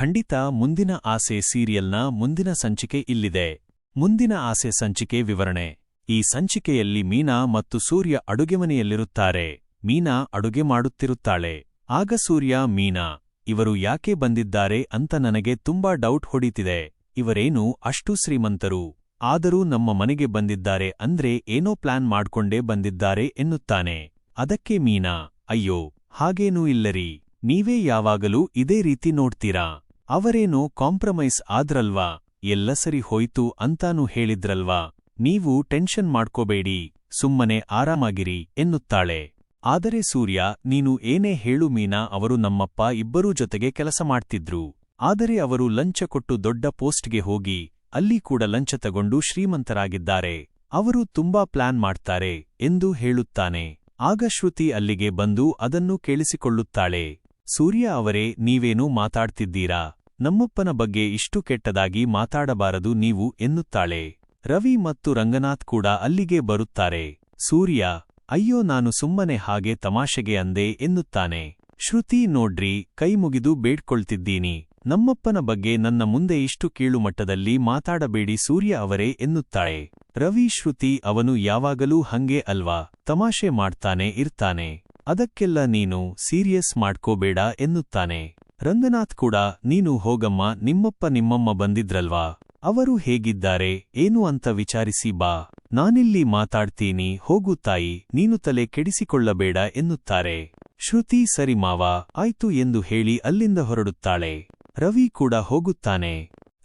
ಖಂಡಿತ ಮುಂದಿನ ಆಸೆ ಸೀರಿಯಲ್ನ ಮುಂದಿನ ಸಂಚಿಕೆ ಇಲ್ಲಿದೆ. ಮುಂದಿನ ಆಸೆ ಸಂಚಿಕೆ ವಿವರಣೆ. ಈ ಸಂಚಿಕೆಯಲ್ಲಿ ಮೀನಾ ಮತ್ತು ಸೂರ್ಯ ಅಡುಗೆಮನೆಯಲ್ಲಿರುತ್ತಾರೆ ಮೀನಾ ಅಡುಗೆ ಮಾಡುತ್ತಿರುತ್ತಾಳೆ. ಆಗ ಸೂರ್ಯ, ಮೀನಾ, ಇವರು ಯಾಕೆ ಬಂದಿದ್ದಾರೆ ಅಂತ ನನಗೆ ತುಂಬಾ ಡೌಟ್ ಹೊಡೀತಿದೆ. ಇವರೇನು ಅಷ್ಟು ಶ್ರೀಮಂತರು? ಆದರೂ ನಮ್ಮ ಮನೆಗೆ ಬಂದಿದ್ದಾರೆ ಅಂದ್ರೆ ಏನೋ ಪ್ಲಾನ್ ಮಾಡ್ಕೊಂಡೇ ಬಂದಿದ್ದಾರೆ ಎನ್ನುತ್ತಾನೆ. ಅದಕ್ಕೆ ಮೀನಾ, ಅಯ್ಯೋ, ಹಾಗೇನೂ ಇಲ್ಲರಿ. ನೀವೇ ಯಾವಾಗಲೂ ಇದೇ ರೀತಿ ನೋಡ್ತೀರಾ? ಅವರೇನೋ ಕಾಂಪ್ರಮೈಸ್ ಆದ್ರಲ್ವಾ? ಎಲ್ಲ ಸರಿ ಹೋಯ್ತು ಅಂತಾನೂ ಹೇಳಿದ್ರಲ್ವಾ? ನೀವು ಟೆನ್ಷನ್ ಮಾಡ್ಕೋಬೇಡಿ, ಸುಮ್ಮನೆ ಆರಾಮಾಗಿರಿ ಎನ್ನುತ್ತಾಳೆ. ಆದರೆ ಸೂರ್ಯ, ನೀನು ಏನೇ ಹೇಳು ಮೀನಾ, ಅವರು ನಮ್ಮಪ್ಪ ಇಬ್ಬರೂ ಜೊತೆಗೆ ಕೆಲಸ ಮಾಡ್ತಿದ್ರು. ಆದರೆ ಅವರು ಲಂಚ ಕೊಟ್ಟು ದೊಡ್ಡ ಪೋಸ್ಟ್ಗೆ ಹೋಗಿ, ಅಲ್ಲಿ ಕೂಡ ಲಂಚ ತಗೊಂಡು ಶ್ರೀಮಂತರಾಗಿದ್ದಾರೆ. ಅವರು ತುಂಬಾ ಪ್ಲಾನ್ ಮಾಡ್ತಾರೆ ಎಂದು ಹೇಳುತ್ತಾನೆ. ಆಗ ಶ್ರುತಿ ಅಲ್ಲಿಗೆ ಬಂದು ಅದನ್ನು ಕೇಳಿಸಿಕೊಳ್ಳುತ್ತಾಳೆ. ಸೂರ್ಯ ಅವರೇ, ನೀವೇನೂ ಮಾತಾಡ್ತಿದ್ದೀರಾ? ನಮ್ಮಪ್ಪನ ಬಗ್ಗೆ ಇಷ್ಟು ಕೆಟ್ಟದಾಗಿ ಮಾತಾಡಬಾರದು ನೀವು ಎನ್ನುತ್ತಾಳೆ. ರವಿ ಮತ್ತು ರಂಗನಾಥ್ ಕೂಡ ಅಲ್ಲಿಗೆ ಬರುತ್ತಾರೆ. ಸೂರ್ಯ, ಅಯ್ಯೋ ನಾನು ಸುಮ್ಮನೆ ಹಾಗೆ ತಮಾಷೆಗೆ ಅಂದೆ ಎನ್ನುತ್ತಾನೆ. ಶ್ರುತಿ ನೋಡ್ರಿ, ಕೈ ಮುಗಿದು ಬೇಡ್ಕೊಳ್ತಿದ್ದೀನಿ. ನಮ್ಮಪ್ಪನ ಬಗ್ಗೆ ನನ್ನ ಮುಂದೆ ಇಷ್ಟು ಕೀಳುಮಟ್ಟದಲ್ಲಿ ಮಾತಾಡಬೇಡಿ ಸೂರ್ಯ ಅವರೇ ಎನ್ನುತ್ತಾಳೆ. ರವಿ, ಶ್ರುತಿ ಅವನು ಯಾವಾಗಲೂ ಹಂಗೆ ಅಲ್ವಾ? ತಮಾಷೆ ಮಾಡ್ತಾನೆ ಇರ್ತಾನೆ. ಅದಕ್ಕೆಲ್ಲ ನೀನು ಸೀರಿಯಸ್ ಮಾಡ್ಕೋಬೇಡ ಎನ್ನುತ್ತಾನೆ. ರಂಗನಾಥ್ ಕೂಡ, ನೀನು ಹೋಗಮ್ಮ, ನಿಮ್ಮಪ್ಪ ನಿಮ್ಮಮ್ಮ ಬಂದಿದ್ರಲ್ವಾ? ಅವರು ಹೇಗಿದ್ದಾರೆ, ಏನು ಅಂತ ವಿಚಾರಿಸಿ ಬಾ. ನಾನಿಲ್ಲಿ ಮಾತಾಡ್ತೀನಿ, ಹೋಗು ತಾಯಿ, ನೀನು ತಲೆ ಕೆಡಿಸಿಕೊಳ್ಳಬೇಡ ಎನ್ನುತ್ತಾರೆ. ಶ್ರುತಿ, ಸರಿ ಮಾವ, ಆಯ್ತು ಎಂದು ಹೇಳಿ ಅಲ್ಲಿಂದ ಹೊರಡುತ್ತಾಳೆ. ರವಿ ಕೂಡ ಹೋಗುತ್ತಾನೆ.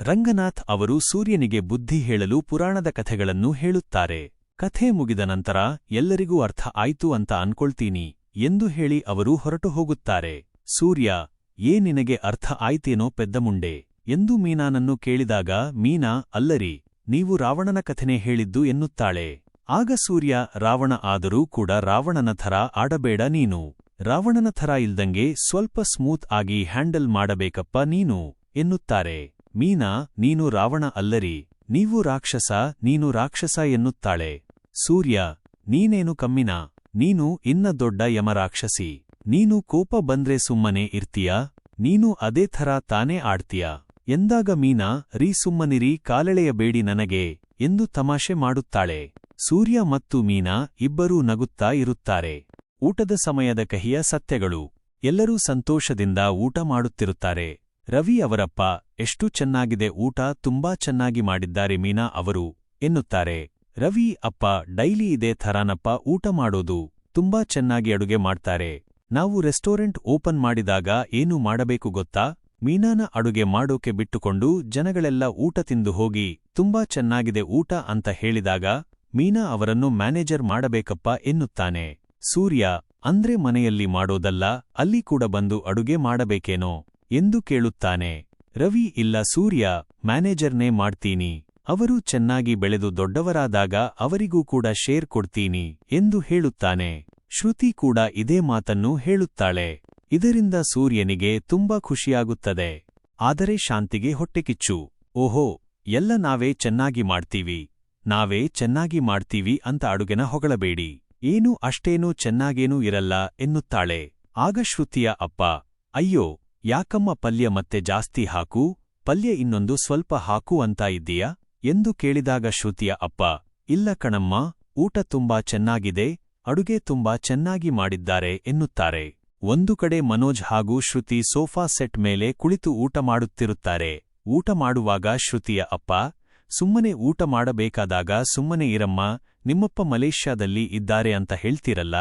ರಂಗನಾಥ್ ಅವರು ಸೂರ್ಯನಿಗೆ ಬುದ್ಧಿ ಹೇಳಲು ಪುರಾಣದ ಕಥೆಗಳನ್ನು ಹೇಳುತ್ತಾರೆ. ಕಥೆ ಮುಗಿದ ನಂತರ, ಎಲ್ಲರಿಗೂ ಅರ್ಥ ಆಯ್ತು ಅಂತ ಅನ್ಕೊಳ್ತೀನಿ, ಎಂದು ಹೇಳಿ ಅವರು ಹೊರಟು ಹೋಗುತ್ತಾರೆ. ಸೂರ್ಯ ಏ ನಿನಗೆ ಅರ್ಥ ಆಯ್ತೇನೋ ಪೆದ್ದಮುಂಡೆ? ಎಂದು ಮೀನಾನನ್ನು ಕೇಳಿದಾಗ, ಮೀನಾ, ಅಲ್ಲರಿ, ನೀವು ರಾವಣನ ಕಥೆನೇ ಹೇಳಿದ್ದು ಎನ್ನುತ್ತಾಳೆ. ಆಗ ಸೂರ್ಯ, ರಾವಣ ಆದರೂ ಕೂಡ ರಾವಣನ ಥರ ಆಡಬೇಡ ನೀನು. ರಾವಣನ ಥರ ಇಲ್ದಂಗೆ ಸ್ವಲ್ಪ ಸ್ಮೂತ್ ಆಗಿ ಹ್ಯಾಂಡಲ್ ಮಾಡಬೇಕಪ್ಪ ನೀನು, ಎನ್ನುತ್ತಾರೆ. ಮೀನಾ, ನೀನು ರಾವಣ ಅಲ್ಲರಿ, ನೀವು ರಾಕ್ಷಸ, ನೀನು ರಾಕ್ಷಸ ಎನ್ನುತ್ತಾಳೆ. ಸೂರ್ಯ, ನೀನೇನು ಕಮ್ಮಿನ? ನೀನು ಇನ್ನ ದೊಡ್ಡ ಯಮರಾಕ್ಷಸಿ. ನೀನು ಕೋಪ ಬಂದ್ರೆ ಸುಮ್ಮನೆ ಇರ್ತೀಯ? ನೀನು ಅದೇ ಥರ ತಾನೇ ಆಡ್ತೀಯ? ಎಂದಾಗ ಮೀನಾ, ರೀ ಸುಮ್ಮನಿರಿ, ಕಾಲೆಳೆಯಬೇಡಿ ನನಗೆ, ಎಂದು ತಮಾಷೆ ಮಾಡುತ್ತಾಳೆ. ಸೂರ್ಯ ಮತ್ತು ಮೀನಾ ಇಬ್ಬರೂ ನಗುತ್ತಾ ಇರುತ್ತಾರೆ. ಊಟದ ಸಮಯದ ಕಹಿಯ ಸತ್ಯಗಳು. ಎಲ್ಲರೂ ಸಂತೋಷದಿಂದ ಊಟ ಮಾಡುತ್ತಿರುತ್ತಾರೆ. ರವಿ ಅವರಪ್ಪ, ಎಷ್ಟು ಚೆನ್ನಾಗಿದೆ ಊಟ, ತುಂಬಾ ಚೆನ್ನಾಗಿ ಮಾಡಿದ್ದಾರೆ ಮೀನಾ ಅವರು, ಎನ್ನುತ್ತಾರೆ. ರವಿ, ಅಪ್ಪ, ಡೈಲಿ ಇದೇ ಥರಾನಪ್ಪ, ಊಟ ಮಾಡೋದು ತುಂಬಾ ಚೆನ್ನಾಗಿ ಅಡುಗೆ ಮಾಡ್ತಾರೆ. ನಾವು ರೆಸ್ಟೋರೆಂಟ್ ಓಪನ್ ಮಾಡಿದಾಗ ಏನು ಮಾಡಬೇಕು ಗೊತ್ತಾ? ಮೀನಾನ ಅಡುಗೆ ಮಾಡೋಕೆ ಬಿಟ್ಟುಕೊಂಡು ಜನಗಳೆಲ್ಲ ಊಟ ತಿಂದು ಹೋಗಿ, ತುಂಬಾ ಚೆನ್ನಾಗಿದೆ ಊಟ ಅಂತ ಹೇಳಿದಾಗ ಮೀನಾ ಅವರನ್ನು ಮ್ಯಾನೇಜರ್ ಮಾಡಬೇಕಪ್ಪ ಎನ್ನುತ್ತಾನೆ. ಸೂರ್ಯ, ಅಂದ್ರೆ ಮನೆಯಲ್ಲಿ ಮಾಡೋದಲ್ಲ, ಅಲ್ಲಿ ಕೂಡ ಬಂದು ಅಡುಗೆ ಮಾಡಬೇಕೇನೋ? ಎಂದು ಕೇಳುತ್ತಾನೆ. ರವಿ, ಇಲ್ಲ ಸೂರ್ಯ, ಮ್ಯಾನೇಜರ್ನೇ ಮಾಡ್ತೀನಿ. ಅವರು ಚೆನ್ನಾಗಿ ಬೆಳೆದು ದೊಡ್ಡವರಾದಾಗ ಅವರಿಗೂ ಕೂಡ ಶೇರ್ ಕೊಡ್ತೀನಿ ಎಂದು ಹೇಳುತ್ತಾನೆ. ಶ್ರುತಿ ಕೂಡ ಇದೇ ಮಾತನ್ನು ಹೇಳುತ್ತಾಳೆ. ಇದರಿಂದ ಸೂರ್ಯನಿಗೆ ತುಂಬಾ ಖುಷಿಯಾಗುತ್ತದೆ. ಆದರೆ ಶಾಂತಿಗೆ ಹೊಟ್ಟೆಕಿಚ್ಚು ಓಹೋ, ಎಲ್ಲ ನಾವೇ ಚೆನ್ನಾಗಿ ಮಾಡ್ತೀವಿ. ನಾವೇ ಚೆನ್ನಾಗಿ ಮಾಡ್ತೀವಿ ಅಂತ ಅಡುಗೆನ ಹೊಗಳಬೇಡಿ. ಏನೂ ಅಷ್ಟೇನೂ ಚೆನ್ನಾಗೇನೂ ಇರಲ್ಲ ಎನ್ನುತ್ತಾಳೆ. ಆಗ ಶ್ರುತಿಯ ಅಪ್ಪ, ಅಯ್ಯೋ, ಯಾಕಮ್ಮ ಪಲ್ಯ ಮತ್ತೆ ಜಾಸ್ತಿ ಹಾಕು? ಪಲ್ಯ ಇನ್ನೊಂದು ಸ್ವಲ್ಪ ಹಾಕು ಅಂತ ಇದ್ದೀಯಾ? ಎಂದು ಕೇಳಿದಾಗ ಶ್ರುತಿಯ ಅಪ್ಪ, ಇಲ್ಲ ಕಣಮ್ಮ, ಊಟ ತುಂಬಾ ಚೆನ್ನಾಗಿದೆ. ಅಡುಗೆ ತುಂಬಾ ಚೆನ್ನಾಗಿ ಮಾಡಿದ್ದಾರೆ ಎನ್ನುತ್ತಾರೆ. ಒಂದು ಕಡೆ ಮನೋಜ್ ಹಾಗೂ ಶ್ರುತಿ ಸೋಫಾ ಸೆಟ್ ಮೇಲೆ ಕುಳಿತು ಊಟ ಮಾಡುತ್ತಿರುತ್ತಾರೆ. ಊಟ ಮಾಡುವಾಗ ಶ್ರುತಿಯ ಅಪ್ಪ, ಸುಮ್ಮನೆ ಊಟ ಮಾಡಬೇಕಾದಾಗ ಸುಮ್ಮನೆ ಇರಮ್ಮ, ನಿಮ್ಮಪ್ಪ ಮಲೇಷ್ಯಾದಲ್ಲಿ ಇದ್ದಾರೆ ಅಂತ ಹೇಳ್ತೀರಲ್ಲ,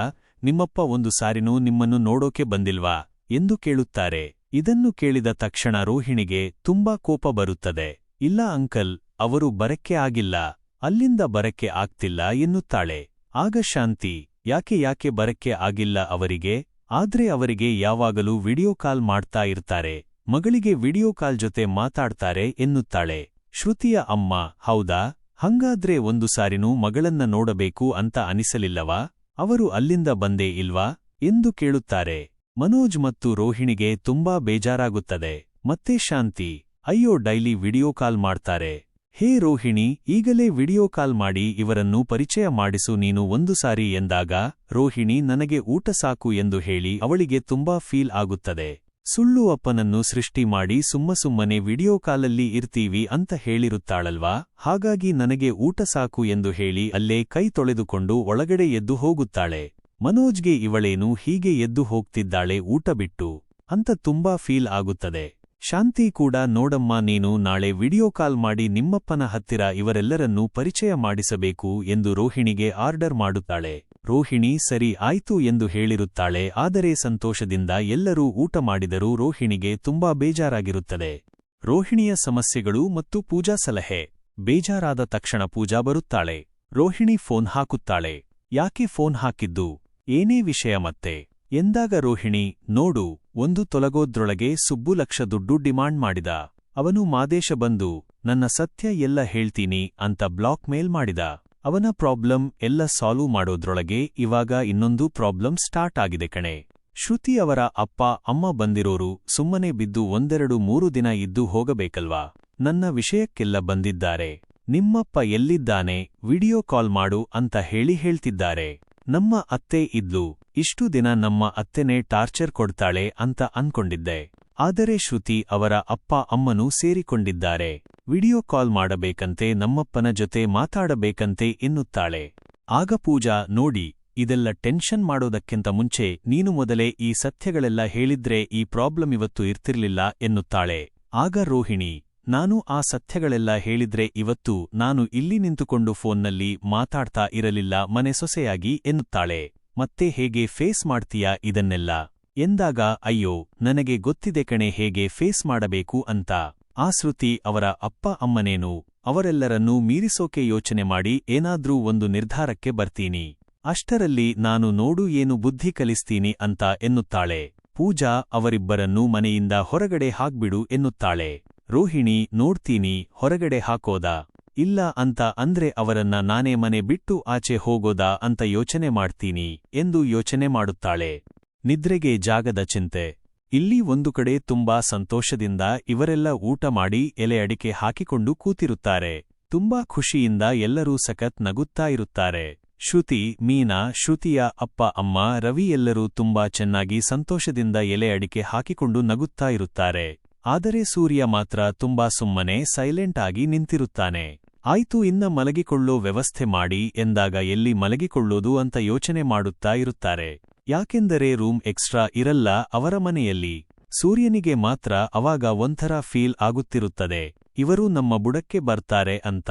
ನಿಮ್ಮಪ್ಪ ಒಂದು ಸಾರಿನೂ ನಿಮ್ಮನ್ನು ನೋಡೋಕೆ ಬಂದಿಲ್ವಾ? ಎಂದು ಕೇಳುತ್ತಾರೆ. ಇದನ್ನು ಕೇಳಿದ ತಕ್ಷಣ ರೋಹಿಣಿಗೆ ತುಂಬಾ ಕೋಪ ಬರುತ್ತದೆ. ಇಲ್ಲ ಅಂಕಲ್, ಅವರು ಬರಕ್ಕೆ ಆಗಿಲ್ಲ. ಅಲ್ಲಿಂದ ಬರಕ್ಕೆ ಆಗ್ತಿಲ್ಲ ಎನ್ನುತ್ತಾಳೆ. ಆಗ ಶಾಂತಿ ಯಾಕೆ ಯಾಕೆ ಬರಕ್ಕೆ ಆಗಿಲ್ಲ ಅವರಿಗೆ? ಆದ್ರೆ ಅವರಿಗೆ ಯಾವಾಗಲೂ ವಿಡಿಯೋ ಕಾಲ್ ಮಾಡ್ತಾ ಇರ್ತಾರೆ. ಮಗಳಿಗೆ ವಿಡಿಯೋ ಕಾಲ್ ಜೊತೆ ಮಾತಾಡ್ತಾರೆ ಎನ್ನುತ್ತಾಳೆ. ಶ್ರುತಿಯ ಅಮ್ಮ, ಹೌದಾ? ಹಂಗಾದ್ರೆ ಒಂದು ಸಾರಿನೂ ಮಗಳನ್ನ ನೋಡಬೇಕು ಅಂತ ಅನಿಸಲಿಲ್ಲವಾ? ಅವರು ಅಲ್ಲಿಂದ ಬಂದೇ ಇಲ್ವಾ? ಎಂದು ಕೇಳುತ್ತಾರೆ. ಮನೋಜ್ ಮತ್ತು ರೋಹಿಣಿಗೆ ತುಂಬಾ ಬೇಜಾರಾಗುತ್ತದೆ. ಮತ್ತೆ ಶಾಂತಿ, ಅಯ್ಯೋ ಡೈಲಿ ವಿಡಿಯೋ ಕಾಲ್ ಮಾಡ್ತಾರೆ. ಹೇ ರೋಹಿಣಿ, ಈಗಲೇ ವಿಡಿಯೋ ಕಾಲ್ ಮಾಡಿ ಇವರನ್ನು ಪರಿಚಯ ಮಾಡಿಸು ನೀನು ಒಂದು ಸಾರಿ ಎಂದಾಗ, ರೋಹಿಣಿ ನನಗೆ ಊಟ ಸಾಕು ಎಂದು ಹೇಳಿ ಅವಳಿಗೆ ತುಂಬಾ ಫೀಲ್ ಆಗುತ್ತದೆ. ಸುಳ್ಳು ಅಪ್ಪನನ್ನು ಸೃಷ್ಟಿ ಮಾಡಿ ಸುಮ್ಮ ಸುಮ್ಮನೆ ವಿಡಿಯೋ ಕಾಲಲ್ಲಿ ಇರ್ತೀವಿ ಅಂತ ಹೇಳಿರುತ್ತಾಳಲ್ವಾ? ಹಾಗಾಗಿ ನನಗೆ ಊಟ ಸಾಕು ಎಂದು ಹೇಳಿ ಅಲ್ಲೇ ಕೈ ತೊಳೆದುಕೊಂಡು ಒಳಗಡೆ ಎದ್ದು ಹೋಗುತ್ತಾಳೆ. ಮನೋಜ್ಗೆ ಇವಳೇನು ಹೀಗೆ ಎದ್ದು ಹೋಗ್ತಿದ್ದಾಳೆ ಊಟ ಬಿಟ್ಟು ಅಂತ ತುಂಬಾ ಫೀಲ್ ಆಗುತ್ತದೆ. ಶಾಂತಿ ಕೂಡ ನೋಡಮ್ಮ ನೀನು ನಾಳೆ ವಿಡಿಯೋ ಕಾಲ್ ಮಾಡಿ ನಿಮ್ಮಪ್ಪನ ಹತ್ತಿರ ಇವರೆಲ್ಲರನ್ನೂ ಪರಿಚಯ ಮಾಡಿಸಬೇಕು ಎಂದು ರೋಹಿಣಿಗೆ ಆರ್ಡರ್ ಮಾಡುತ್ತಾಳೆ. ರೋಹಿಣಿ, ಸರಿ ಆಯ್ತು ಎಂದು ಹೇಳಿರುತ್ತಾಳೆ, ಆದರೆ ಸಂತೋಷದಿಂದ ಎಲ್ಲರೂ ಊಟ ಮಾಡಿದರೂ ರೋಹಿಣಿಗೆ ತುಂಬಾ ಬೇಜಾರಾಗಿರುತ್ತದೆ. ರೋಹಿಣಿಯ ಸಮಸ್ಯೆಗಳು ಮತ್ತು ಪೂಜಾ ಸಲಹೆ. ಬೇಜಾರಾದ ತಕ್ಷಣ ಪೂಜಾ ಬರುತ್ತಾಳೆ. ರೋಹಿಣಿ ಫೋನ್ ಹಾಕುತ್ತಾಳೆ. ಯಾಕೆ ಫೋನ್ ಹಾಕಿದ್ದು? ಏನೇ ವಿಷಯ ಮತ್ತೆ? ಎಂದಾಗ ರೋಹಿಣಿ, ನೋಡು, ಒಂದು ತೊಲಗೋದ್ರೊಳಗೆ ಸುಬ್ಬು ಲಕ್ಷ ದುಡ್ಡು ಡಿಮಾಂಡ್ ಮಾಡಿದ. ಅವನು ಮಾದೇಶ ಬಂದು, ನನ್ನ ಸತ್ಯ ಎಲ್ಲ ಹೇಳ್ತೀನಿ ಅಂತ ಬ್ಲಾಕ್ ಮೇಲ್ ಮಾಡಿದ. ಅವನ ಪ್ರಾಬ್ಲಮ್ ಎಲ್ಲ ಸಾಲ್ವ್ ಮಾಡೋದ್ರೊಳಗೆ ಇವಾಗ ಇನ್ನೊಂದು ಪ್ರಾಬ್ಲಮ್ ಸ್ಟಾರ್ಟ್ ಆಗಿದೆ ಕಣೆ. ಶ್ರುತಿ ಅವರ ಅಪ್ಪ, ಅಮ್ಮ ಬಂದಿರೋರು ಸುಮ್ಮನೆ ಬಿದ್ದು ಒಂದೆರಡು ಮೂರು ದಿನ ಇದ್ದು ಹೋಗಬೇಕಲ್ವಾ? ನನ್ನ ವಿಷಯಕ್ಕೆಲ್ಲ ಬಂದಿದ್ದಾರೆ. ನಿಮ್ಮಪ್ಪ ಎಲ್ಲಿದ್ದಾನೆ, ವಿಡಿಯೋ ಕಾಲ್ ಮಾಡು ಅಂತ ಹೇಳಿ ಹೇಳ್ತಿದ್ದಾರೆ. ನಮ್ಮ ಅತ್ತೆ ಇದ್ಲು ಇಷ್ಟು ದಿನ ನಮ್ಮ ಅತ್ತೆನೇ ಟಾರ್ಚರ್ ಕೊಡ್ತಾಳೆ ಅಂತ ಅನ್ಕೊಂಡಿದ್ದೆ. ಆದರೆ ಶ್ರುತಿ ಅವರ ಅಪ್ಪ ಅಮ್ಮನೂ ಸೇರಿಕೊಂಡಿದ್ದಾರೆ. ವಿಡಿಯೋ ಕಾಲ್ ಮಾಡಬೇಕಂತೆ ನಮ್ಮಪ್ಪನ ಜೊತೆ ಮಾತಾಡಬೇಕಂತೆ ಎನ್ನುತ್ತಾಳೆ. ಆಗ ಪೂಜಾ, ನೋಡಿ, ಇದೆಲ್ಲ ಟೆನ್ಷನ್ ಮಾಡೋದಕ್ಕಿಂತ ಮುಂಚೆ ನೀನು ಮೊದಲೇ ಈ ಸತ್ಯಗಳೆಲ್ಲ ಹೇಳಿದ್ರೆ ಈ ಪ್ರಾಬ್ಲಮ್ ಇವತ್ತು ಇರ್ತಿರ್ಲಿಲ್ಲ ಎನ್ನುತ್ತಾಳೆ. ಆಗ ರೋಹಿಣಿ, ನಾನು ಆ ಸತ್ಯಗಳೆಲ್ಲ ಹೇಳಿದ್ರೆ ಇವತ್ತು ನಾನು ಇಲ್ಲಿ ನಿಂತುಕೊಂಡು ಫೋನ್ನಲ್ಲಿ ಮಾತಾಡ್ತಾ ಇರಲಿಲ್ಲ ಮನೆ ಸೊಸೆಯಾಗಿ ಎನ್ನುತ್ತಾಳೆ. ಮತ್ತೆ ಹೇಗೆ ಫೇಸ್ ಮಾಡ್ತೀಯಾ ಇದನ್ನೆಲ್ಲ? ಎಂದಾಗ, ಅಯ್ಯೋ, ನನಗೆ ಗೊತ್ತಿದೆ ಕಣೆ ಹೇಗೆ ಫೇಸ್ ಮಾಡಬೇಕು ಅಂತ. ಆ ಶ್ರುತಿ ಅವರ ಅಪ್ಪ ಅಮ್ಮನೇನು, ಅವರೆಲ್ಲರನ್ನೂ ಮೀರಿಸೋಕೆ ಯೋಚನೆ ಮಾಡಿ ಏನಾದ್ರೂ ಒಂದು ನಿರ್ಧಾರಕ್ಕೆ ಬರ್ತೀನಿ. ಅಷ್ಟರಲ್ಲಿ ನಾನು ನೋಡು ಏನು ಬುದ್ಧಿ ಕಲಿಸ್ತೀನಿ ಅಂತ ಎನ್ನುತ್ತಾಳೆ. ಪೂಜಾ ಅವರಿಬ್ಬರನ್ನೂ ಮನೆಯಿಂದ ಹೊರಗಡೆ ಹಾಕ್ಬಿಡು ಎನ್ನುತ್ತಾಳೆ. ರೋಹಿಣಿ, ನೋಡ್ತೀನಿ, ಹೊರಗಡೆ ಹಾಕೋದಾ? ಇಲ್ಲ ಅಂತ ಅಂದ್ರೆ ಅವರನ್ನ ನಾನೇ ಮನೆ ಬಿಟ್ಟು ಆಚೆ ಹೋಗೋದಾ ಅಂತ ಯೋಚನೆ ಮಾಡ್ತೀನಿ ಎಂದು ಯೋಚನೆ ಮಾಡುತ್ತಾಳೆ. ನಿದ್ರೆಗೆ ಜಾಗದ ಚಿಂತೆ. ಇಲ್ಲಿ ಒಂದು ಕಡೆ ತುಂಬಾ ಸಂತೋಷದಿಂದ ಇವರೆಲ್ಲ ಊಟ ಮಾಡಿ ಎಲೆ ಅಡಿಕೆ ಹಾಕಿಕೊಂಡು ಕೂತಿರುತ್ತಾರೆ. ತುಂಬಾ ಖುಷಿಯಿಂದ ಎಲ್ಲರೂ ಸಖತ್ ನಗುತ್ತಾ ಇರುತ್ತಾರೆ. ಶ್ರುತಿ, ಮೀನಾ, ಶ್ರುತಿಯ ಅಪ್ಪ, ಅಮ್ಮ, ರವಿ ಎಲ್ಲರೂ ತುಂಬಾ ಚೆನ್ನಾಗಿ ಸಂತೋಷದಿಂದ ಎಲೆ ಅಡಿಕೆ ಹಾಕಿಕೊಂಡು ನಗುತ್ತಾ ಇರುತ್ತಾರೆ. ಆದರೆ ಸೂರ್ಯ ಮಾತ್ರ ತುಂಬಾ ಸುಮ್ಮನೆ, ಸೈಲೆಂಟ್ ಆಗಿ ನಿಂತಿರುತ್ತಾನೆ. ಆಯ್ತು ಇನ್ನ ಮಲಗಿಕೊಳ್ಳೋ ವ್ಯವಸ್ಥೆ ಮಾಡಿ ಎಂದಾಗ ಎಲ್ಲಿ ಮಲಗಿಕೊಳ್ಳೋದು ಅಂತ ಯೋಚನೆ ಮಾಡುತ್ತಾ ಇರುತ್ತಾರೆ. ಯಾಕೆಂದರೆ ರೂಮ್ ಎಕ್ಸ್ಟ್ರಾ ಇರಲ್ಲ ಅವರ ಮನೆಯಲ್ಲಿ. ಸೂರ್ಯನಿಗೆ ಮಾತ್ರ ಅವಾಗ ಒಂಥರ ಫೀಲ್ ಆಗುತ್ತಿರುತ್ತದೆ. ಇವರು ನಮ್ಮ ಬುಡಕ್ಕೆ ಬರ್ತಾರೆ ಅಂತ.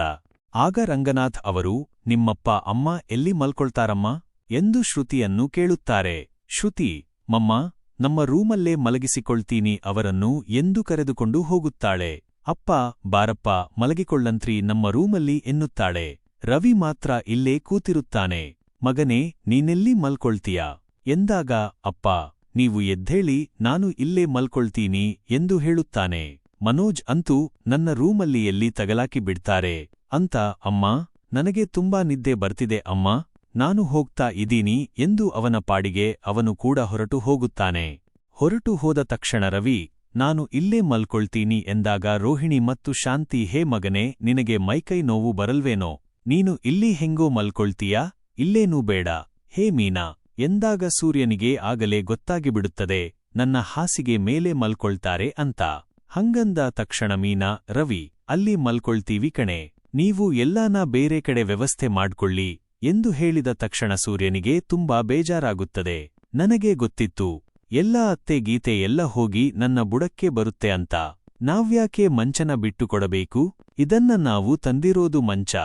ಆಗ ರಂಗನಾಥ್ ಅವರು, ನಿಮ್ಮಪ್ಪ, ಅಮ್ಮ ಎಲ್ಲಿ ಮಲ್ಕೊಳ್ತಾರಮ್ಮ? ಎಂದು ಶ್ರುತಿಯನ್ನು ಕೇಳುತ್ತಾರೆ. ಶ್ರುತಿ, ಮಮ್ಮ, ನಮ್ಮ ರೂಮಲ್ಲೇ ಮಲಗಿಸಿಕೊಳ್ತೀನಿ ಅವರನ್ನು ಎಂದು ಕರೆದುಕೊಂಡು ಹೋಗುತ್ತಾಳೆ. ಅಪ್ಪ, ಬಾರಪ್ಪ, ಮಲಗಿಕೊಳ್ಳಂತ್ರಿ ನಮ್ಮ ರೂಮಲ್ಲಿ ಎನ್ನುತ್ತಾಳೆ. ರವಿ ಮಾತ್ರ ಇಲ್ಲೇ ಕೂತಿರುತ್ತಾನೆ. ಮಗನೇ, ನೀನೆಲ್ಲಿ ಮಲ್ಕೊಳ್ತೀಯ? ಎಂದಾಗ, ಅಪ್ಪ, ನೀವು ಎದ್ದೇಳಿ, ನಾನು ಇಲ್ಲೇ ಮಲ್ಕೊಳ್ತೀನಿ ಎಂದು ಹೇಳುತ್ತಾನೆ. ಮನೋಜ್ ಅಂತೂ ನನ್ನ ರೂಮಲ್ಲಿ ಎಲ್ಲಿ ತಗಲಾಕಿ ಬಿಡ್ತಾರೆ. ಅಂತ, ಅಮ್ಮ, ನನಗೆ ತುಂಬಾ ನಿದ್ದೆ ಬರ್ತಿದೆ, ಅಮ್ಮ. ನಾನು ಹೋಗ್ತಾ ಇದೀನಿ ಎಂದು ಅವನ ಪಾಡಿಗೆ ಅವನು ಕೂಡ ಹೊರಟು ಹೋಗುತ್ತಾನೆ. ಹೊರಟು ಹೋದ ತಕ್ಷಣ ರವಿ ನಾನು ಇಲ್ಲೇ ಮಲ್ಕೊಳ್ತೀನಿ ಎಂದಾಗ ರೋಹಿಣಿ ಮತ್ತು ಶಾಂತಿ, ಹೇ ಮಗನೇ, ನಿನಗೆ ಮೈಕೈ ನೋವು ಬರಲ್ವೇನೋ? ನೀನು ಇಲ್ಲಿ ಹೆಂಗೋ ಮಲ್ಕೊಳ್ತೀಯಾ? ಇಲ್ಲೇನೂ ಬೇಡ. ಹೇ ಮೀನಾ, ಎಂದಾಗ ಸೂರ್ಯನಿಗೆ ಆಗಲೇ ಗೊತ್ತಾಗಿಬಿಡುತ್ತದೆ, ನನ್ನ ಹಾಸಿಗೆ ಮೇಲೆ ಮಲ್ಕೊಳ್ತಾರೆ ಅಂತ. ಹಂಗಂದ ತಕ್ಷಣ ಮೀನಾ, ರವಿ, ಅಲ್ಲಿ ಮಲ್ಕೊಳ್ತೀವಿ ಕಣೆ. ನೀವು ಎಲ್ಲಾನ ಬೇರೆ ಕಡೆ ವ್ಯವಸ್ಥೆ ಮಾಡ್ಕೊಳ್ಳಿ ಎಂದು ಹೇಳಿದ ತಕ್ಷಣ ಸೂರ್ಯನಿಗೆ ತುಂಬಾ ಬೇಜಾರಾಗುತ್ತದೆ. ನನಗೆ ಗೊತ್ತಿತ್ತು ಎಲ್ಲ ಅತ್ತೆ ಗೀತೆ ಎಲ್ಲ ಹೋಗಿ ನನ್ನ ಬುಡಕ್ಕೆ ಬರುತ್ತೆ ಅಂತ ನಾವ್ಯಾಕೆ ಮಂಚನ ಬಿಟ್ಟುಕೊಡಬೇಕು? ಇದನ್ನ ನಾವು ತಂದಿರೋದು ಮಂಚ.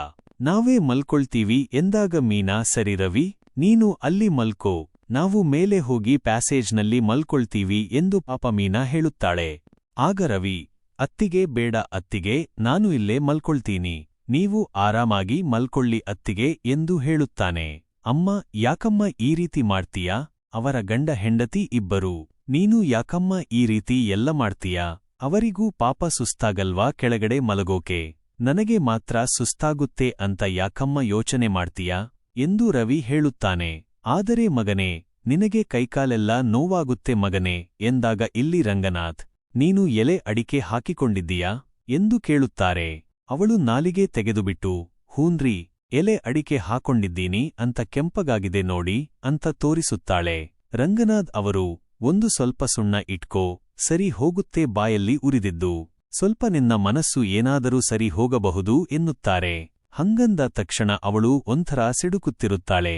ನಾವೇ ಮಲ್ಕೊಳ್ತೀವಿ ಎಂದಾಗ ಮೀನಾ, ಸರಿ ರವಿ, ನೀನು ಅಲ್ಲಿ ಮಲ್ಕೋ. ನಾವು ಮೇಲೆ ಹೋಗಿ ಪ್ಯಾಸೇಜ್ನಲ್ಲಿ ಮಲ್ಕೊಳ್ತೀವಿ ಎಂದು ಪಾಪ ಮೀನಾ ಹೇಳುತ್ತಾಳೆ. ಆಗ ರವಿ, ಅತ್ತಿಗೆ ಬೇಡ ಅತ್ತಿಗೆ, ನಾನು ಇಲ್ಲೇ ಮಲ್ಕೊಳ್ತೀನಿ. ನೀವು ಆರಾಮಾಗಿ ಮಲ್ಕೊಳ್ಳಿ ಅತ್ತಿಗೆ ಎಂದು ಹೇಳುತ್ತಾನೆ. ಅಮ್ಮ, ಯಾಕಮ್ಮ ಈ ರೀತಿ ಮಾಡ್ತೀಯಾ? ಅವರ ಗಂಡ ಹೆಂಡತಿ ಇಬ್ಬರು. ನೀನು ಯಾಕಮ್ಮ ಈ ರೀತಿ ಎಲ್ಲ ಮಾಡ್ತೀಯಾ? ಅವರಿಗೂ ಪಾಪ ಸುಸ್ತಾಗಲ್ವಾ ಕೆಳಗಡೆ ಮಲಗೋಕೆ? ನನಗೆ ಮಾತ್ರ ಸುಸ್ತಾಗುತ್ತೆ ಅಂತ ಯಾಕಮ್ಮ ಯೋಚನೆ ಮಾಡ್ತೀಯಾ? ಎಂದು ರವಿ ಹೇಳುತ್ತಾನೆ. ಆದರೆ ಮಗನೇ, ನಿನಗೆ ಕೈಕಾಲೆಲ್ಲ ನೋವಾಗುತ್ತೆ ಮಗನೇ, ಎಂದಾಗ ಇಲ್ಲಿ ರಂಗನಾಥ್, ನೀನು ಎಲೆ ಅಡಿಕೆ ಹಾಕಿಕೊಂಡಿದ್ದೀಯಾ? ಎಂದು ಕೇಳುತ್ತಾರೆ. ಅವಳು ನಾಲಿಗೆ ತೆಗೆದುಬಿಟ್ಟು, ಹೂನ್ರಿ ಎಲೆ ಅಡಿಕೆ ಹಾಕೊಂಡಿದ್ದೀನಿ ಅಂತ ಕೆಂಪಗಾಗಿದೆ ನೋಡಿ ಅಂತ ತೋರಿಸುತ್ತಾಳೆ. ರಂಗನಾಥ್ ಅವರು, ಒಂದು ಸ್ವಲ್ಪ ಸುಣ್ಣ ಇಟ್ಕೋ, ಸರಿ ಹೋಗುತ್ತೆ ಬಾಯಲ್ಲಿ ಉರಿದಿದ್ದು. ಸ್ವಲ್ಪ ನಿನ್ನ ಮನಸ್ಸು ಏನಾದರೂ ಸರಿ ಹೋಗಬಹುದು ಎನ್ನುತ್ತಾರೆ. ಹಂಗಂದ ತಕ್ಷಣ ಅವಳು ಒಂಥರ ಸಿಡುಕುತ್ತಿರುತ್ತಾಳೆ.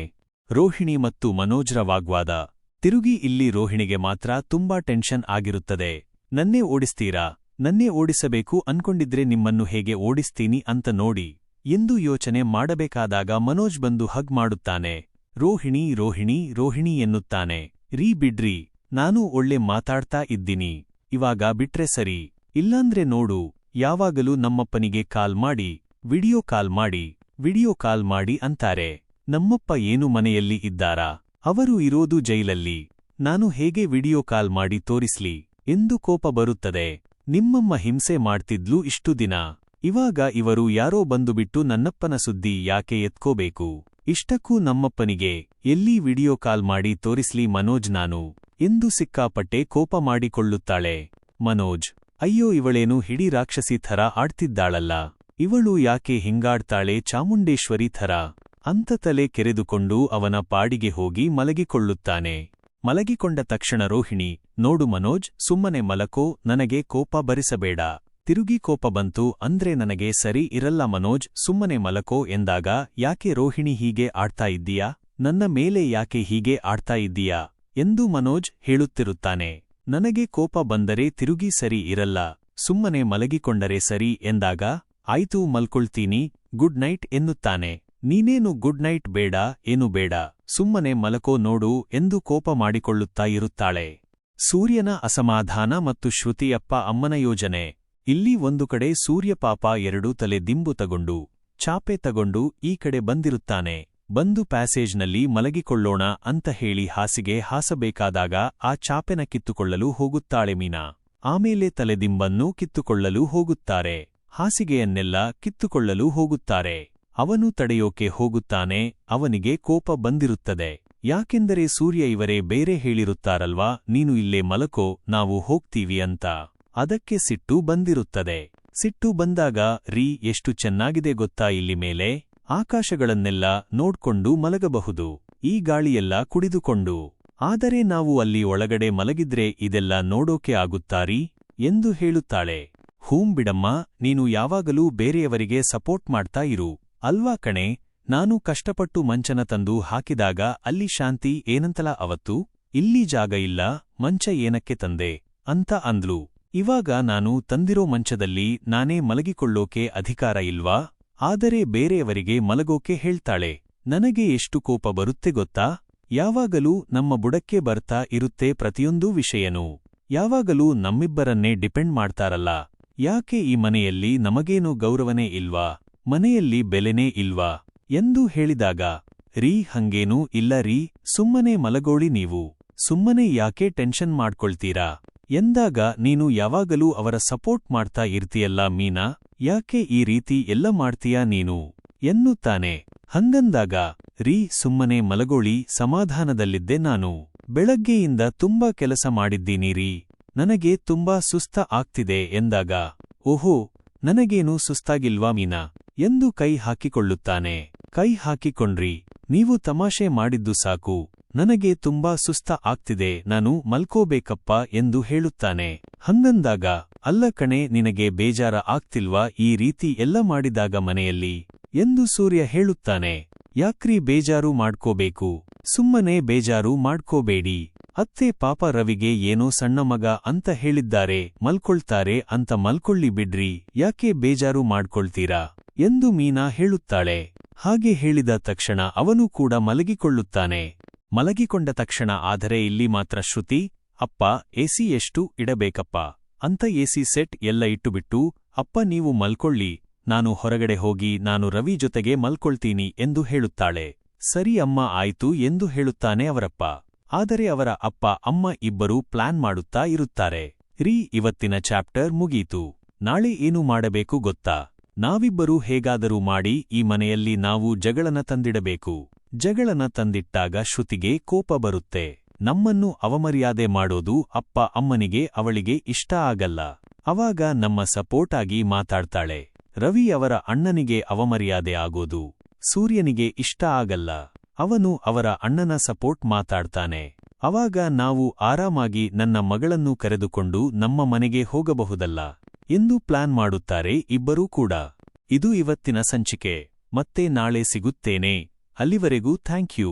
ರೋಹಿಣಿ ಮತ್ತು ಮನೋಜ್ರ ವಾಗ್ವಾದ, ತಿರುಗಿ ಇಲ್ಲಿ ರೋಹಿಣಿಗೆ ಮಾತ್ರ ತುಂಬಾ ಟೆನ್ಷನ್ ಆಗಿರುತ್ತದೆ. ನನ್ನೇ ಓಡಿಸ್ತೀರಾ? ನನ್ನೇ ಓಡಿಸಬೇಕು ಅನ್ಕೊಂಡಿದ್ರೆ ನಿಮ್ಮನ್ನು ಹೇಗೆ ಓಡಿಸ್ತೀನಿ ಅಂತ ನೋಡಿ. ಎಂದು ಯೋಚನೆ ಮಾಡಬೇಕಾದಾಗ ಮನೋಜ್ ಬಂದು ಹಗ್ ಮಾಡುತ್ತಾನೆ. ರೋಹಿಣಿ ರೋಹಿಣಿ ರೋಹಿಣಿ ಎನ್ನುತ್ತಾನೆ. ರೀ ಬಿಡ್ರಿ, ನಾನು ಒಳ್ಳೆ ಮಾತಾಡ್ತಾ ಇದ್ದೀನಿ. ಇವಾಗ ಬಿಟ್ರೆ ಸರಿ. ಇಲ್ಲಾಂದ್ರೆ ನೋಡು, ಯಾವಾಗಲೂ ನಮ್ಮಪ್ಪನಿಗೆ ಕಾಲ್ ಮಾಡಿ, ವಿಡಿಯೋ ಕಾಲ್ ಮಾಡಿ, ವಿಡಿಯೋ ಕಾಲ್ ಮಾಡಿ ಅಂತಾರೆ. ನಮ್ಮಪ್ಪ ಏನು ಮನೆಯಲ್ಲಿ ಇದ್ದಾರಾ? ಅವರು ಇರೋದು ಜೈಲಲ್ಲಿ. ನಾನು ಹೇಗೆ ವಿಡಿಯೋ ಕಾಲ್ ಮಾಡಿ ತೋರಿಸ್ಲಿ? ಎಂದು ಕೋಪ ಬರುತ್ತದೆ. ನಿಮ್ಮಮ್ಮ ಹಿಂಸೆ ಮಾಡ್ತಿದ್ಲು ಇಷ್ಟು ದಿನ. ಇವಾಗ ಇವರು ಯಾರೋ ಬಂದುಬಿಟ್ಟು ನನ್ನಪ್ಪನ ಸುದ್ದಿ ಯಾಕೆ ಎತ್ಕೋಬೇಕು? ಇಷ್ಟಕ್ಕೂ ನಮ್ಮಪ್ಪನಿಗೆ, ಎಲ್ಲಿ ವಿಡಿಯೋ ಕಾಲ್ ಮಾಡಿ ತೋರಿಸ್ಲಿ ಮನೋಜ್ ನಾನು, ಎಂದು ಸಿಕ್ಕಾಪಟ್ಟೆ ಕೋಪ ಮಾಡಿಕೊಳ್ಳುತ್ತಾಳೆ. ಮನೋಜ್, ಅಯ್ಯೋ ಇವಳೇನು ಹಿಡಿ ರಾಕ್ಷಸಿ ಥರ ಆಡ್ತಿದ್ದಾಳಲ್ಲ. ಇವಳು ಯಾಕೆ ಹಿಂಗಾಡ್ತಾಳೆ ಚಾಮುಂಡೇಶ್ವರಿ ಥರ? ಅಂತ ತಲೆ ಕೆರೆದುಕೊಂಡು ಅವನ ಪಾಡಿಗೆ ಹೋಗಿ ಮಲಗಿಕೊಳ್ಳುತ್ತಾನೆ. ಮಲಗಿಕೊಂಡ ತಕ್ಷಣ ರೋಹಿಣಿ, ನೋಡು ಮನೋಜ್, ಸುಮ್ಮನೆ ಮಲಕೋ, ನನಗೆ ಕೋಪ ಬರಿಸಬೇಡ ತಿರುಗಿ ಕೋಪ ಬಂತು, ಅಂದ್ರೆ ನನಗೆ ಸರಿ ಇರಲ್ಲ ಮನೋಜ್, ಸುಮ್ಮನೆ ಮಲಕೋ ಎಂದಾಗ, ಯಾಕೆ ರೋಹಿಣಿ ಹೀಗೆ ಆಡ್ತಾ ಇದ್ದೀಯಾ? ನನ್ನ ಮೇಲೆ ಯಾಕೆ ಹೀಗೆ ಆಡ್ತಾ ಇದ್ದೀಯಾ? ಎಂದು ಮನೋಜ್ ಹೇಳುತ್ತಿರುತ್ತಾನೆ. ನನಗೆ ಕೋಪ ಬಂದರೆ ತಿರುಗಿ ಸರಿ ಇರಲ್ಲ, ಸುಮ್ಮನೆ ಮಲಗಿಕೊಂಡರೆ ಸರಿ ಎಂದಾಗ, ಆಯ್ತು ಮಲ್ಕೊಳ್ತೀನಿ, ಗುಡ್ ನೈಟ್ ಎನ್ನುತ್ತಾನೆ. ನೀನೇನು ಗುಡ್ ನೈಟ್ ಬೇಡ, ಏನು ಬೇಡ, ಸುಮ್ಮನೆ ಮಲಕೋ ನೋಡು ಎಂದು ಕೋಪ ಮಾಡಿಕೊಳ್ಳುತ್ತಾ ಇರುತ್ತಾಳೆ. ಸೂರ್ಯನ ಅಸಮಾಧಾನ ಮತ್ತು ಶ್ರುತಿಯಪ್ಪ ಅಮ್ಮನ ಯೋಜನೆ. ಇಲ್ಲಿ ಒಂದು ಕಡೆ ಸೂರ್ಯಪಾಪ ಎರಡು ತಲೆ ದಿಂಬು ತಗೊಂಡು, ಚಾಪೆ ತಗೊಂಡು ಈ ಕಡೆ ಬಂದಿರುತ್ತಾನೆ. ಬಂದು ಪ್ಯಾಸೇಜ್ನಲ್ಲಿ ಮಲಗಿಕೊಳ್ಳೋಣ ಅಂತ ಹೇಳಿ ಹಾಸಿಗೆ ಹಾಸಬೇಕಾದಾಗ ಆ ಚಾಪೆನ ಕಿತ್ತುಕೊಳ್ಳಲು ಹೋಗುತ್ತಾಳೆ ಮೀನಾ. ಆಮೇಲೆ ತಲೆದಿಂಬನ್ನೂ ಕಿತ್ತುಕೊಳ್ಳಲು ಹೋಗುತ್ತಾರೆ. ಹಾಸಿಗೆಯನ್ನೆಲ್ಲ ಕಿತ್ತುಕೊಳ್ಳಲು ಹೋಗುತ್ತಾರೆ. ಅವನು ತಡೆಯೋಕೆ ಹೋಗುತ್ತಾನೆ, ಅವನಿಗೆ ಕೋಪ ಬಂದಿರುತ್ತದೆ. ಯಾಕೆಂದರೆ ಸೂರ್ಯ ಇವರೇ ಬೇರೆ ಹೇಳಿರುತ್ತಾರಲ್ವಾ, ನೀನು ಇಲ್ಲೇ ಮಲಕೋ, ನಾವು ಹೋಗ್ತೀವಿ ಅಂತ. ಅದಕ್ಕೆ ಸಿಟ್ಟು ಬಂದಿರುತ್ತದೆ. ಸಿಟ್ಟು ಬಂದಾಗ, ರೀ, ಎಷ್ಟು ಚೆನ್ನಾಗಿದೆ ಗೊತ್ತಾ ಇಲ್ಲಿ ಮೇಲೆ? ಆಕಾಶಗಳನ್ನೆಲ್ಲ ನೋಡ್ಕೊಂಡು ಮಲಗಬಹುದು. ಈ ಗಾಳಿಯೆಲ್ಲ ಕುಡಿದುಕೊಂಡು. ಆದರೆ ನಾವು ಅಲ್ಲಿ ಒಳಗಡೆ ಮಲಗಿದ್ರೆ ಇದೆಲ್ಲ ನೋಡೋಕೆ ಆಗುತ್ತಾರಿ ಎಂದು ಹೇಳುತ್ತಾಳೆ. ಹೂಂ ಬಿಡಮ್ಮ, ನೀನು ಯಾವಾಗಲೂ ಬೇರೆಯವರಿಗೆ ಸಪೋರ್ಟ್ ಮಾಡ್ತಾ ಇರು. ಅಲ್ವಾ ಕಣೆ, ನಾನು ಕಷ್ಟಪಟ್ಟು ಮಂಚನ ತಂದು ಹಾಕಿದಾಗ ಅಲ್ಲಿ ಶಾಂತಿ ಏನಂತಲ ಅವತ್ತು? ಇಲ್ಲಿ ಜಾಗ ಇಲ್ಲ, ಮಂಚ ಏನಕ್ಕೆ ತಂದೆ? ಅಂತ ಅಂದ್ಲು. ಇವಾಗ ನಾನು ತಂದಿರೋ ಮಂಚದಲ್ಲಿ ನಾನೇ ಮಲಗಿಕೊಳ್ಳೋಕೆ ಅಧಿಕಾರ ಇಲ್ವಾ? ಆದರೆ ಬೇರೆಯವರಿಗೆ ಮಲಗೋಕೆ ಹೇಳ್ತಾಳೆ. ನನಗೆ ಎಷ್ಟು ಕೋಪ ಬರುತ್ತೆ ಗೊತ್ತಾ? ಯಾವಾಗಲೂ ನಮ್ಮ ಬುಡಕ್ಕೆ ಬರ್ತಾ ಇರುತ್ತೆ ಪ್ರತಿಯೊಂದೂ ವಿಷಯನೂ. ಯಾವಾಗಲೂ ನಮ್ಮಿಬ್ಬರನ್ನೇ ಡಿಪೆಂಡ್ ಮಾಡ್ತಾರಲ್ಲ. ಯಾಕೆ ಈ ಮನೆಯಲ್ಲಿ ನಮಗೇನೋ ಗೌರವನೇ ಇಲ್ವಾ? ಮನೆಯಲ್ಲಿ ಬೆಲೆನೇ ಇಲ್ವಾ? ಎಂದು ಹೇಳಿದಾಗ, ರೀ ಹಂಗೇನೂ ಇಲ್ಲ ರೀ, ಸುಮ್ಮನೆ ಮಲಗೋಳಿ ನೀವು. ಸುಮ್ಮನೆ ಯಾಕೆ ಟೆನ್ಷನ್ ಮಾಡ್ಕೊಳ್ತೀರಾ? ಎಂದಾಗ ನೀನು ಯಾವಾಗಲೂ ಅವರ ಸಪೋರ್ಟ್ ಮಾಡ್ತಾ ಇರ್ತೀಯಲ್ಲ ಮೀನಾ? ಯಾಕೆ ಈ ರೀತಿ ಎಲ್ಲ ಮಾಡ್ತೀಯಾ ನೀನು? ಎನ್ನುತ್ತಾನೆ. ಹಂಗಂದಾಗ, ರೀ, ಸುಮ್ಮನೆ ಮಲಗೋಳಿ, ಸಮಾಧಾನದಲ್ಲಿದ್ದೆ ನಾನು. ಬೆಳಗ್ಗೆಯಿಂದ ತುಂಬಾ ಕೆಲಸ ಮಾಡಿದ್ದೀನಿ ರೀ. ನನಗೆ ತುಂಬಾ ಸುಸ್ತ ಆಗ್ತಿದೆ ಎಂದಾಗ, ಓಹೋ, ನನಗೇನು ಸುಸ್ತಾಗಿಲ್ವಾ ಮೀನಾ? ಎಂದು ಕೈ ಹಾಕಿಕೊಳ್ಳುತ್ತಾನೆ. ಕೈ ಹಾಕಿಕೊಂಡ್ರಿ, ನೀವು ತಮಾಷೆ ಮಾಡಿದ್ದು ಸಾಕು. ನನಗೆ ತುಂಬಾ ಸುಸ್ತ ಆಗ್ತಿದೆ, ನಾನು ಮಲ್ಕೋಬೇಕಪ್ಪ ಎಂದು ಹೇಳುತ್ತಾನೆ. ಹಂಗಂದಾಗ, ಅಲ್ಲ ಕಣೆ, ನಿನಗೆ ಬೇಜಾರ ಆಗ್ತಿಲ್ವಾ ಈ ರೀತಿ ಎಲ್ಲ ಮಾಡಿದಾಗ ಮನೆಯಲ್ಲಿ? ಎಂದು ಸೂರ್ಯ ಹೇಳುತ್ತಾನೆ. ಯಾಕ್ರಿ ಬೇಜಾರು ಮಾಡ್ಕೋಬೇಕು? ಸುಮ್ಮನೆ ಬೇಜಾರು ಮಾಡ್ಕೋಬೇಡಿ. ಅತ್ತೆ ಪಾಪ ರವಿಗೆ ಏನೋ ಸಣ್ಣ ಮಗ ಅಂತ ಹೇಳಿದ್ದಾರೆ, ಮಲ್ಕೊಳ್ತಾರೆ ಅಂತ ಮಲ್ಕೊಳ್ಳಿ ಬಿಡ್ರಿ, ಯಾಕೆ ಬೇಜಾರು ಮಾಡ್ಕೊಳ್ತೀರಾ? ಎಂದು ಮೀನಾ ಹೇಳುತ್ತಾಳೆ. ಹಾಗೆ ಹೇಳಿದ ತಕ್ಷಣ ಅವನು ಕೂಡ ಮಲಗಿಕೊಳ್ಳುತ್ತಾನೆ. ಮಲಗಿಕೊಂಡ ತಕ್ಷಣ, ಆದರೆ ಇಲ್ಲಿ ಮಾತ್ರ ಶ್ರುತಿ, ಅಪ್ಪ, ಎಸಿ ಎಷ್ಟು ಇಡಬೇಕಪ್ಪ, ಅಂತ ಎಸಿ ಸೆಟ್ ಎಲ್ಲ ಇಟ್ಟುಬಿಟ್ಟು, ಅಪ್ಪ ನೀವು ಮಲ್ಕೊಳ್ಳಿ, ನಾನು ಹೊರಗಡೆ ಹೋಗಿ ನಾನು ರವಿ ಜೊತೆಗೆ ಮಲ್ಕೊಳ್ತೀನಿ ಎಂದು ಹೇಳುತ್ತಾಳೆ. ಸರಿ ಅಮ್ಮ, ಆಯ್ತು ಎಂದು ಹೇಳುತ್ತಾನೆ ಅವರಪ್ಪ. ಆದರೆ ಅವರ ಅಪ್ಪ, ಅಮ್ಮ ಇಬ್ಬರೂ ಪ್ಲಾನ್ ಮಾಡುತ್ತಾ ಇರುತ್ತಾರೆ. ರೀ, ಇವತ್ತಿನ ಚಾಪ್ಟರ್ ಮುಗೀತು. ನಾಳೆ ಏನು ಮಾಡಬೇಕು ಗೊತ್ತಾ? ನಾವಿಬ್ಬರೂ ಹೇಗಾದರೂ ಮಾಡಿ ಈ ಮನೆಯಲ್ಲಿ ನಾವು ಜಗಳನ ತಂದಿಡಬೇಕು. ಜಗಳನ ತಂದಿಟ್ಟಾಗ ಶ್ರುತಿಗೆ ಕೋಪ ಬರುತ್ತೆ. ನಮ್ಮನ್ನು ಅವಮರ್ಯಾದೆ ಮಾಡೋದು ಅಪ್ಪ ಅಮ್ಮನಿಗೆ ಅವಳಿಗೆ ಇಷ್ಟ ಆಗಲ್ಲ. ಅವಾಗ ನಮ್ಮ ಸಪೋರ್ಟ್ ಆಗಿ ಮಾತಾಡ್ತಾಳೆ. ರವಿ ಅವರ ಅಣ್ಣನಿಗೆ ಅವಮರ್ಯಾದೆ ಆಗೋದು ಸೂರ್ಯನಿಗೆ ಇಷ್ಟ ಆಗಲ್ಲ. ಅವನು ಅವರ ಅಣ್ಣನ ಸಪೋರ್ಟ್ ಮಾತಾಡ್ತಾನೆ. ಅವಾಗ ನಾವು ಆರಾಮಾಗಿ ನನ್ನ ಮಗಳನ್ನು ಕರೆದುಕೊಂಡು ನಮ್ಮ ಮನೆಗೆ ಹೋಗಬಹುದಲ್ಲ ಎಂದು ಪ್ಲಾನ್ ಮಾಡುತ್ತಾರೆ ಇಬ್ಬರೂ ಕೂಡ. ಇದು ಇವತ್ತಿನ ಸಂಚಿಕೆ. ಮತ್ತೆ ನಾಳೆ ಸಿಗುತ್ತೇನೆ. ಅಲ್ಲಿವರೆಗೂ ಥ್ಯಾಂಕ್ ಯು